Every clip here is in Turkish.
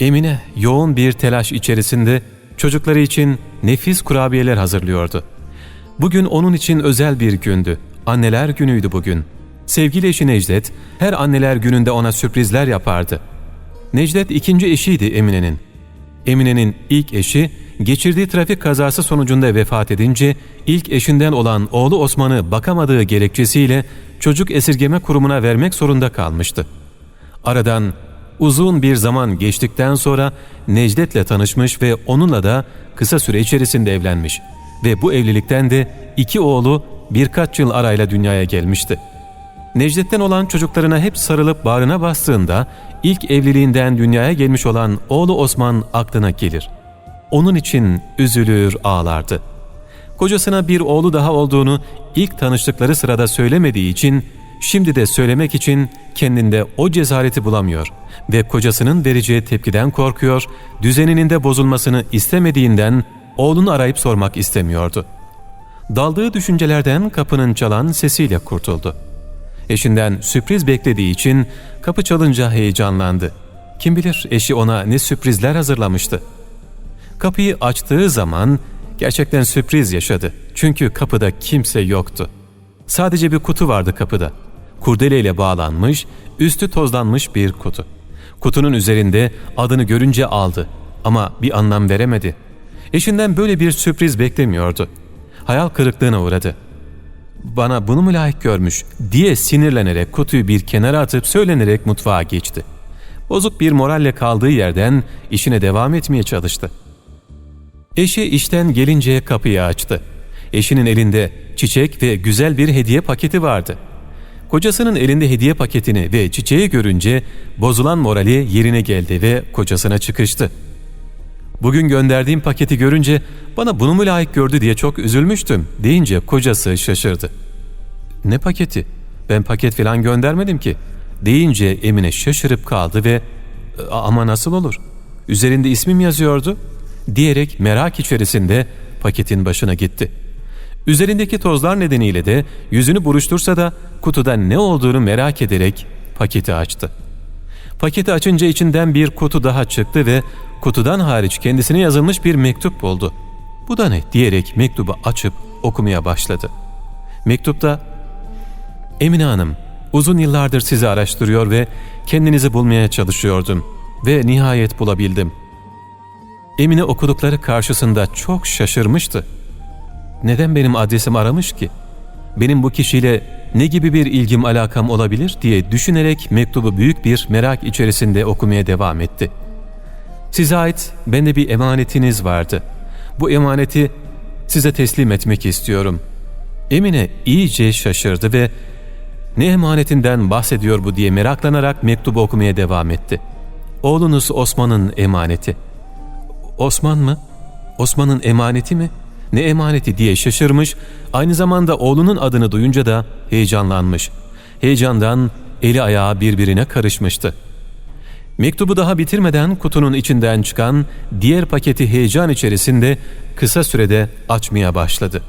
Emine yoğun bir telaş içerisinde çocukları için nefis kurabiyeler hazırlıyordu. Bugün onun için özel bir gündü. Anneler günüydü bugün. Sevgili eşi Necdet her anneler gününde ona sürprizler yapardı. Necdet ikinci eşiydi Emine'nin. Emine'nin ilk eşi geçirdiği trafik kazası sonucunda vefat edince ilk eşinden olan oğlu Osman'ı bakamadığı gerekçesiyle çocuk esirgeme kurumuna vermek zorunda kalmıştı. Aradan uzun bir zaman geçtikten sonra Necdet'le tanışmış ve onunla da kısa süre içerisinde evlenmiş ve bu evlilikten de iki oğlu birkaç yıl arayla dünyaya gelmişti. Necdet'ten olan çocuklarına hep sarılıp bağrına bastığında ilk evliliğinden dünyaya gelmiş olan oğlu Osman aklına gelir. Onun için üzülür ağlardı. Kocasına bir oğlu daha olduğunu ilk tanıştıkları sırada söylemediği için şimdi de söylemek için kendinde o cesareti bulamıyor ve kocasının vereceği tepkiden korkuyor, düzeninin de bozulmasını istemediğinden oğlunu arayıp sormak istemiyordu. Daldığı düşüncelerden kapının çalan sesiyle kurtuldu. Eşinden sürpriz beklediği için kapı çalınca heyecanlandı. Kim bilir eşi ona ne sürprizler hazırlamıştı. Kapıyı açtığı zaman gerçekten sürpriz yaşadı. Çünkü kapıda kimse yoktu. Sadece bir kutu vardı kapıda. Kurdeleyle bağlanmış, üstü tozlanmış bir kutu. Kutunun üzerinde adını görünce aldı ama bir anlam veremedi. Eşinden böyle bir sürpriz beklemiyordu. Hayal kırıklığına uğradı. Bana bunu mu layık görmüş diye sinirlenerek kutuyu bir kenara atıp söylenerek mutfağa geçti. Bozuk bir moralle kaldığı yerden işine devam etmeye çalıştı. Eşi işten gelince kapıyı açtı. Eşinin elinde çiçek ve güzel bir hediye paketi vardı. Kocasının elinde hediye paketini ve çiçeği görünce bozulan morali yerine geldi ve kocasına çıkıştı. Bugün gönderdiğim paketi görünce bana bunu mu layık gördü diye çok üzülmüştüm deyince kocası şaşırdı. Ne paketi? Ben paket falan göndermedim ki deyince Emine şaşırıp kaldı ve ama nasıl olur? Üzerinde ismim yazıyordu diyerek merak içerisinde paketin başına gitti. Üzerindeki tozlar nedeniyle de yüzünü buruştursa da kutuda ne olduğunu merak ederek paketi açtı. Paketi açınca içinden bir kutu daha çıktı ve kutudan hariç kendisine yazılmış bir mektup buldu. Bu da ne diyerek mektubu açıp okumaya başladı. Mektupta Emine Hanım uzun yıllardır sizi araştırıyor ve kendinizi bulmaya çalışıyordum ve nihayet bulabildim. Emine okudukları karşısında çok şaşırmıştı. Neden benim adresimi aramış ki? Benim bu kişiyle ne gibi bir ilgim alakam olabilir diye düşünerek mektubu büyük bir merak içerisinde okumaya devam etti. Size ait bende bir emanetiniz vardı. Bu emaneti size teslim etmek istiyorum. Emine iyice şaşırdı ve ne emanetinden bahsediyor bu diye meraklanarak mektubu okumaya devam etti. Oğlunuz Osman'ın emaneti. Osman mı? Osman'ın emaneti mi? Ne emaneti diye şaşırmış, aynı zamanda oğlunun adını duyunca da heyecanlanmış. Heyecandan eli ayağı birbirine karışmıştı. Mektubu daha bitirmeden kutunun içinden çıkan diğer paketi heyecan içerisinde kısa sürede açmaya başladı.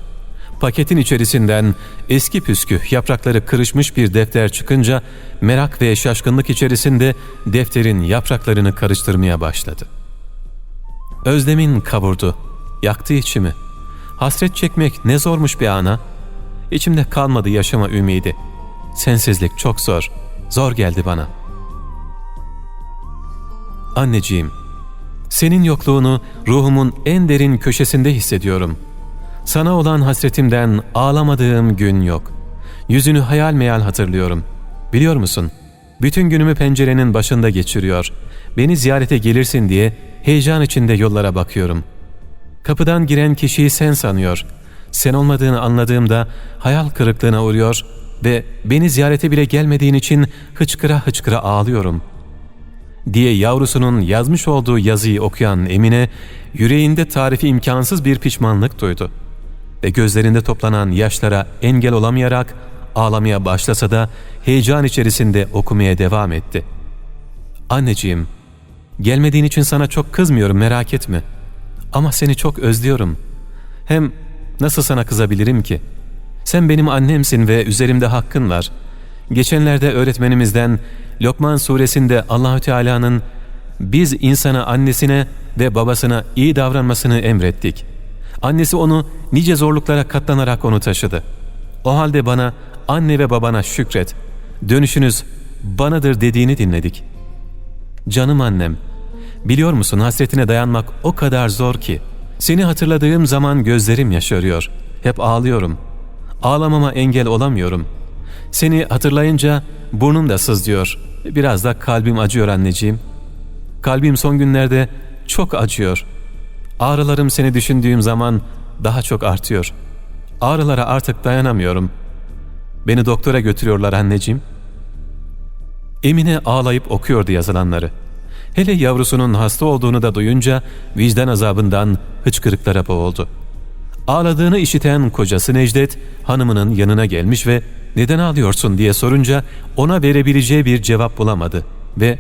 Paketin içerisinden eski püskü yaprakları kırışmış bir defter çıkınca merak ve şaşkınlık içerisinde defterin yapraklarını karıştırmaya başladı. Özlemin kavurdu, yaktı içimi. Hasret çekmek ne zormuş bir ana. İçimde kalmadı yaşama ümidi. Sensizlik çok zor, zor geldi bana. Anneciğim, senin yokluğunu ruhumun en derin köşesinde hissediyorum. Sana olan hasretimden ağlamadığım gün yok. Yüzünü hayal meyal hatırlıyorum. Biliyor musun? Bütün günümü pencerenin başında geçiriyor. Beni ziyarete gelirsin diye heyecan içinde yollara bakıyorum. Kapıdan giren kişiyi sen sanıyor. Sen olmadığını anladığımda hayal kırıklığına uğruyor ve beni ziyarete bile gelmediğin için hıçkıra hıçkıra ağlıyorum.'' diye yavrusunun yazmış olduğu yazıyı okuyan Emine, yüreğinde tarifi imkansız bir pişmanlık duydu. Ve gözlerinde toplanan yaşlara engel olamayarak ağlamaya başlasa da heyecan içerisinde okumaya devam etti. Anneciğim, gelmediğin için sana çok kızmıyorum merak etme. Ama seni çok özlüyorum. Hem nasıl sana kızabilirim ki? Sen benim annemsin ve üzerimde hakkın var. Geçenlerde öğretmenimizden Lokman suresinde Allahü Teala'nın biz insana annesine ve babasına iyi davranmasını emrettik. Annesi onu nice zorluklara katlanarak onu taşıdı. O halde bana anne ve babana şükret. Dönüşünüz banadır dediğini dinledik. Canım annem, biliyor musun hasretine dayanmak o kadar zor ki. Seni hatırladığım zaman gözlerim yaşarıyor. Hep ağlıyorum. Ağlamama engel olamıyorum. Seni hatırlayınca burnum da sızlıyor. Biraz da kalbim acıyor anneciğim. Kalbim son günlerde çok acıyor. Ağrılarım seni düşündüğüm zaman daha çok artıyor. Ağrılara artık dayanamıyorum. Beni doktora götürüyorlar anneciğim. Emine ağlayıp okuyordu yazılanları. Hele yavrusunun hasta olduğunu da duyunca vicdan azabından hıçkırıklara boğuldu. Ağladığını işiten kocası Necdet hanımının yanına gelmiş ve neden ağlıyorsun diye sorunca ona verebileceği bir cevap bulamadı ve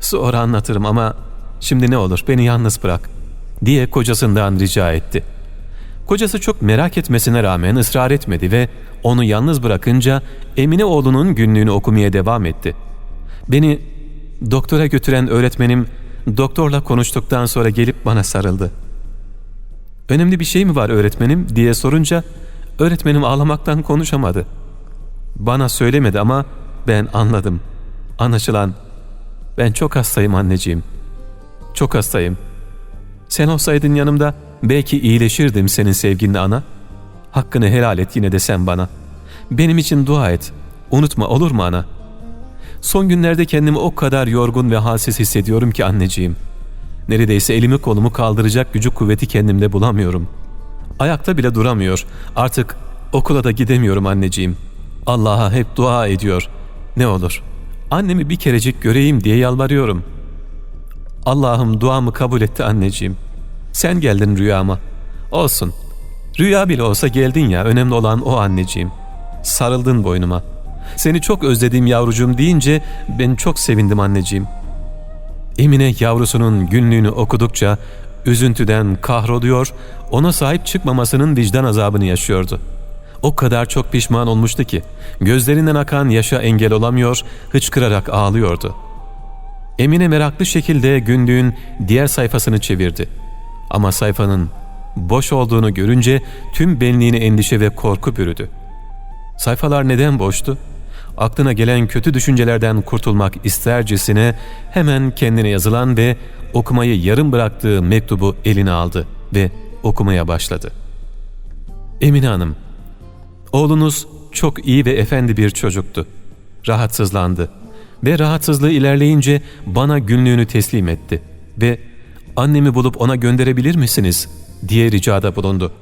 sonra anlatırım ama şimdi ne olur beni yalnız bırak diye kocasından rica etti. Kocası çok merak etmesine rağmen ısrar etmedi ve onu yalnız bırakınca Emine oğlunun günlüğünü okumaya devam etti. Beni doktora götüren öğretmenim doktorla konuştuktan sonra gelip bana sarıldı. Önemli bir şey mi var öğretmenim diye sorunca öğretmenim ağlamaktan konuşamadı. Bana söylemedi ama ben anladım. Anlaşılan ben çok hastayım anneciğim. Çok hastayım. Sen olsaydın yanımda belki iyileşirdim senin sevginle ana. Hakkını helal et yine de sen bana. Benim için dua et. Unutma olur mu ana? Son günlerde kendimi o kadar yorgun ve halsiz hissediyorum ki anneciğim. Neredeyse elimi kolumu kaldıracak gücü kuvveti kendimde bulamıyorum. Ayakta bile duramıyor. Artık okula da gidemiyorum anneciğim. Allah'a hep dua ediyor. Ne olur annemi bir kerecik göreyim diye yalvarıyorum. Allah'ım duamı kabul etti anneciğim. Sen geldin rüyama. Olsun. Rüya bile olsa geldin ya önemli olan o anneciğim. Sarıldın boynuma. Seni çok özlediğim yavrucuğum deyince ben çok sevindim anneciğim. Emine yavrusunun günlüğünü okudukça üzüntüden kahroluyor, ona sahip çıkmamasının vicdan azabını yaşıyordu. O kadar çok pişman olmuştu ki gözlerinden akan yaşa engel olamıyor, hıçkırarak ağlıyordu. Emine meraklı şekilde günlüğün diğer sayfasını çevirdi. Ama sayfanın boş olduğunu görünce tüm benliğini endişe ve korku bürüdü. Sayfalar neden boştu? Aklına gelen kötü düşüncelerden kurtulmak istercesine hemen kendine yazılan ve okumayı yarım bıraktığı mektubu eline aldı ve okumaya başladı. Emine Hanım, oğlunuz çok iyi ve efendi bir çocuktu. Rahatsızlandı ve rahatsızlığı ilerleyince bana günlüğünü teslim etti ve annemi bulup ona gönderebilir misiniz diye ricada bulundu.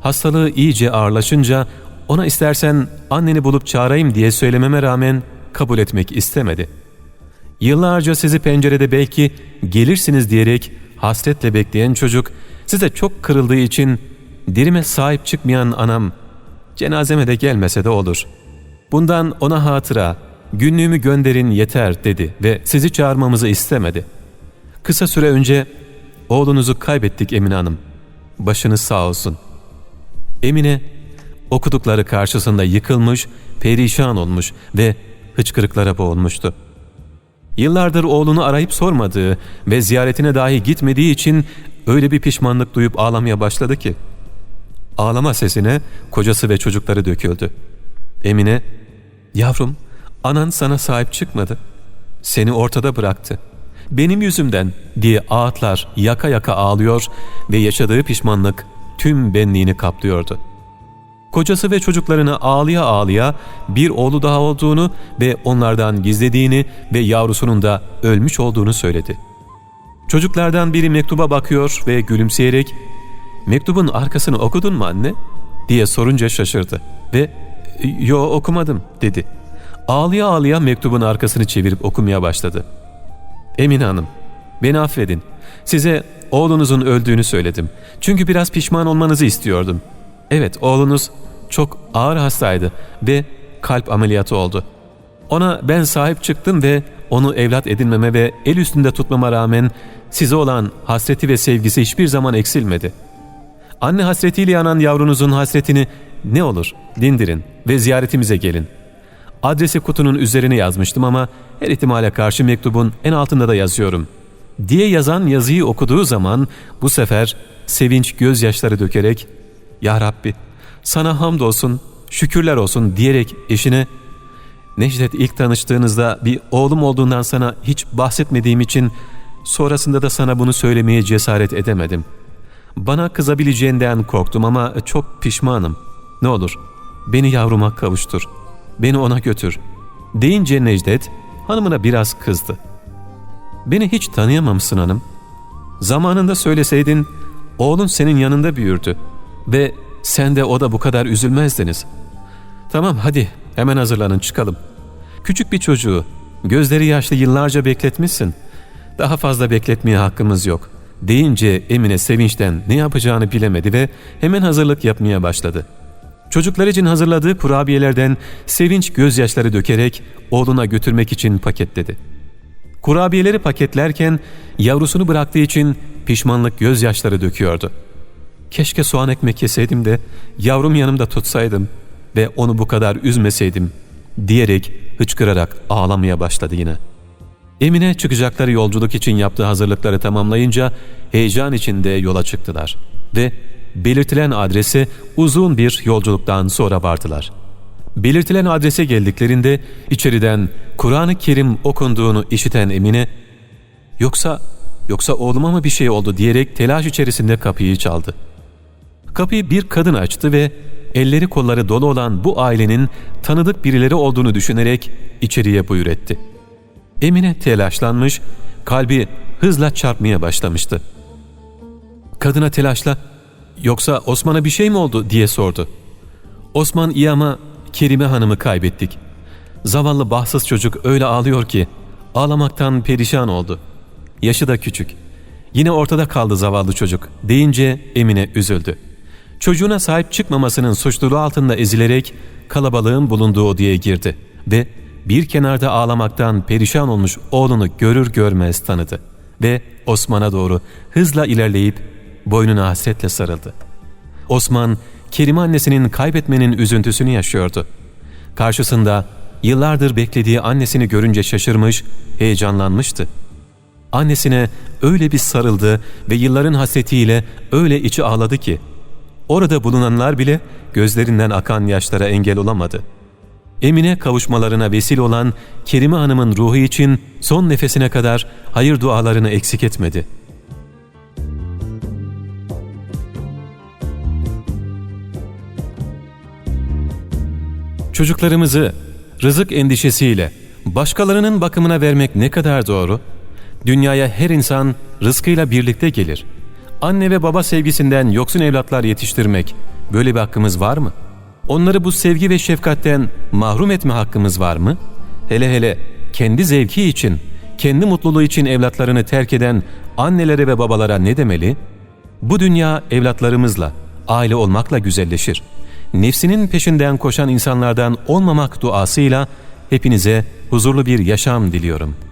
Hastalığı iyice ağırlaşınca ona istersen anneni bulup çağırayım diye söylememe rağmen kabul etmek istemedi. Yıllarca sizi pencerede belki gelirsiniz diyerek hasretle bekleyen çocuk size çok kırıldığı için dirime sahip çıkmayan anam cenazeme de gelmese de olur. Bundan ona hatıra, günlüğümü gönderin yeter dedi ve sizi çağırmamızı istemedi. Kısa süre önce oğlunuzu kaybettik Emine Hanım. Başınız sağ olsun. Emine okudukları karşısında yıkılmış, perişan olmuş ve hıçkırıklara boğulmuştu. Yıllardır oğlunu arayıp sormadığı ve ziyaretine dahi gitmediği için öyle bir pişmanlık duyup ağlamaya başladı ki. Ağlama sesine kocası ve çocukları döküldü. Emine, ''Yavrum, anan sana sahip çıkmadı. Seni ortada bıraktı. Benim yüzümden.'' diye ağıtlar yaka yaka ağlıyor ve yaşadığı pişmanlık tüm benliğini kaplıyordu.'' Kocası ve çocuklarını ağlıya ağlıya bir oğlu daha olduğunu ve onlardan gizlediğini ve yavrusunun da ölmüş olduğunu söyledi. Çocuklardan biri mektuba bakıyor ve gülümseyerek ''Mektubun arkasını okudun mu anne?'' diye sorunca şaşırdı ve ''Yo okumadım'' dedi. Ağlıya ağlıya mektubun arkasını çevirip okumaya başladı. ''Emine Hanım, beni affedin. Size oğlunuzun öldüğünü söyledim. Çünkü biraz pişman olmanızı istiyordum. Evet, oğlunuz çok ağır hastaydı ve kalp ameliyatı oldu. Ona ben sahip çıktım ve onu evlat edinmeme ve el üstünde tutmama rağmen size olan hasreti ve sevgisi hiçbir zaman eksilmedi. Anne hasretiyle yanan yavrunuzun hasretini ne olur dindirin ve ziyaretimize gelin. Adresi kutunun üzerine yazmıştım ama her ihtimale karşı mektubun en altında da yazıyorum. diye yazan yazıyı okuduğu zaman bu sefer sevinç gözyaşları dökerek ''Ya Rabbi sana hamdolsun, şükürler olsun'' diyerek eşine Necdet ilk tanıştığınızda bir oğlum olduğundan sana hiç bahsetmediğim için sonrasında da sana bunu söylemeye cesaret edemedim. Bana kızabileceğinden korktum ama çok pişmanım. Ne olur beni yavruma kavuştur. Beni ona götür. Deyince Necdet hanımına biraz kızdı. Beni hiç tanıyamamışsın hanım. Zamanında söyleseydin oğlun senin yanında büyürdü ve sen de o da bu kadar üzülmezdiniz. Tamam hadi hemen hazırlanın çıkalım. Küçük bir çocuğu gözleri yaşlı yıllarca bekletmişsin. Daha fazla bekletmeye hakkımız yok. Deyince Emine sevinçten ne yapacağını bilemedi ve hemen hazırlık yapmaya başladı. Çocuklar için hazırladığı kurabiyelerden sevinç gözyaşları dökerek oğluna götürmek için paketledi. Kurabiyeleri paketlerken yavrusunu bıraktığı için pişmanlık gözyaşları döküyordu. Keşke soğan ekmek yeseydim de yavrum yanımda tutsaydım ve onu bu kadar üzmeseydim diyerek hıçkırarak ağlamaya başladı yine. Emine çıkacakları yolculuk için yaptığı hazırlıkları tamamlayınca heyecan içinde yola çıktılar ve belirtilen adrese uzun bir yolculuktan sonra vardılar. Belirtilen adrese geldiklerinde içeriden Kur'an-ı Kerim okunduğunu işiten Emine ''Yoksa, yoksa oğluma mı bir şey oldu?'' diyerek telaş içerisinde kapıyı çaldı. Kapıyı bir kadın açtı ve elleri kolları dolu olan bu ailenin tanıdık birileri olduğunu düşünerek içeriye buyur etti. Emine telaşlanmış, kalbi hızla çarpmaya başlamıştı. Kadına telaşla ''Yoksa Osman'a bir şey mi oldu?'' diye sordu. Osman iyi ama Kerime Hanım'ı kaybettik. Zavallı bahtsız çocuk öyle ağlıyor ki ağlamaktan perişan oldu. Yaşı da küçük. Yine ortada kaldı zavallı çocuk deyince Emine üzüldü. Çocuğuna sahip çıkmamasının suçluluğu altında ezilerek kalabalığın bulunduğu odaya girdi ve bir kenarda ağlamaktan perişan olmuş oğlunu görür görmez tanıdı ve Osman'a doğru hızla ilerleyip boynuna hasretle sarıldı. Osman, Kerime annesinin kaybetmenin üzüntüsünü yaşıyordu. Karşısında yıllardır beklediği annesini görünce şaşırmış, heyecanlanmıştı. Annesine öyle bir sarıldı ve yılların hasretiyle öyle içi ağladı ki, orada bulunanlar bile gözlerinden akan yaşlara engel olamadı. Emine kavuşmalarına vesile olan Kerime Hanım'ın ruhu için son nefesine kadar hayır dualarını eksik etmedi.'' Çocuklarımızı rızık endişesiyle başkalarının bakımına vermek ne kadar doğru? Dünyaya her insan rızkıyla birlikte gelir. Anne ve baba sevgisinden yoksun evlatlar yetiştirmek böyle bir hakkımız var mı? Onları bu sevgi ve şefkatten mahrum etme hakkımız var mı? Hele hele kendi zevki için, kendi mutluluğu için evlatlarını terk eden annelere ve babalara ne demeli? Bu dünya evlatlarımızla, aile olmakla güzelleşir nefsinin peşinden koşan insanlardan olmamak duasıyla hepinize huzurlu bir yaşam diliyorum.''